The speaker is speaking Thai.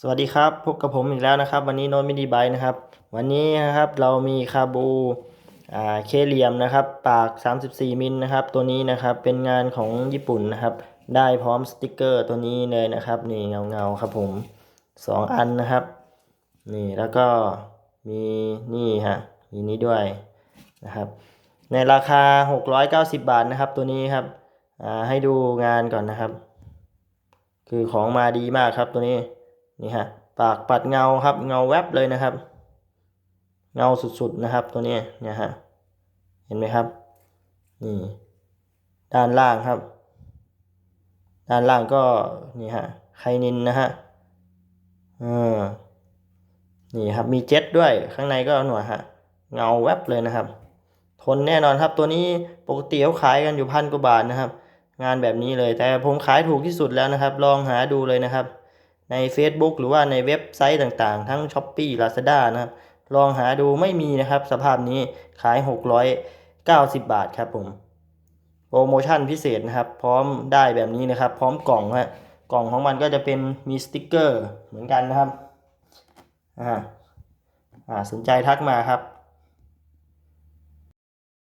สวัสดีครับพบกับผมอีกแล้วนะครับ วันนี้โน้ตมินิไบนะครับ วันนี้นะครับเรามีคาบูอ่าเคเหลี่ยมนะครับ ปาก 34 มิลนะครับ ตัวนี้นะครับเป็นงานของญี่ปุ่นนะครับ ได้พร้อมสติกเกอร์ตัวนี้เลยนะครับนี่เงาเงาๆครับผม 2 อันนะครับ นี่แล้วก็มีนี่ฮะมีนี้ด้วยนะครับ ในราคา 690 บาทนะครับ ตัวนี้ครับอ่าให้ดูงานก่อนนะครับ คือของมาดีมากครับตัวนี้ นี่ฮะปากปัดเงาครับเงาแวบเลยนะครับ เงาสุดๆนะครับตัวนี้เนี่ยฮะเห็นไหมครับนี่ด้านล่างครับ ด้านล่างก็นี่ฮะไคนินนะฮะเออนี่ครับมีเจ็ตด้วยข้างในก็หน่วยฮะเงาแวบเลยนะครับ ทนแน่นอนครับตัวนี้ปกติเขาขายกันอยู่พันกว่าบาทนะครับ งานแบบนี้เลยแต่ผมขายถูกที่สุดแล้วนะครับ ลองหาดูเลยนะครับ ใน Facebook หรือว่าในเว็บไซต์ต่างๆ ทั้ง s h อ p e e Lazada นะครับ ลองหาดูไม่มีนะครับ สภาพนี้ขาย 690 บาทครับผมโปรโมชั่นพิเศษนะครับ พร้อมได้แบบนี้นะครับ พร้อมกล่องฮะกล่องของมันก็จะเป็นมีสติกเกอร์เหมือนกันนะครับอ่าอ่าสนใจทักมาครับ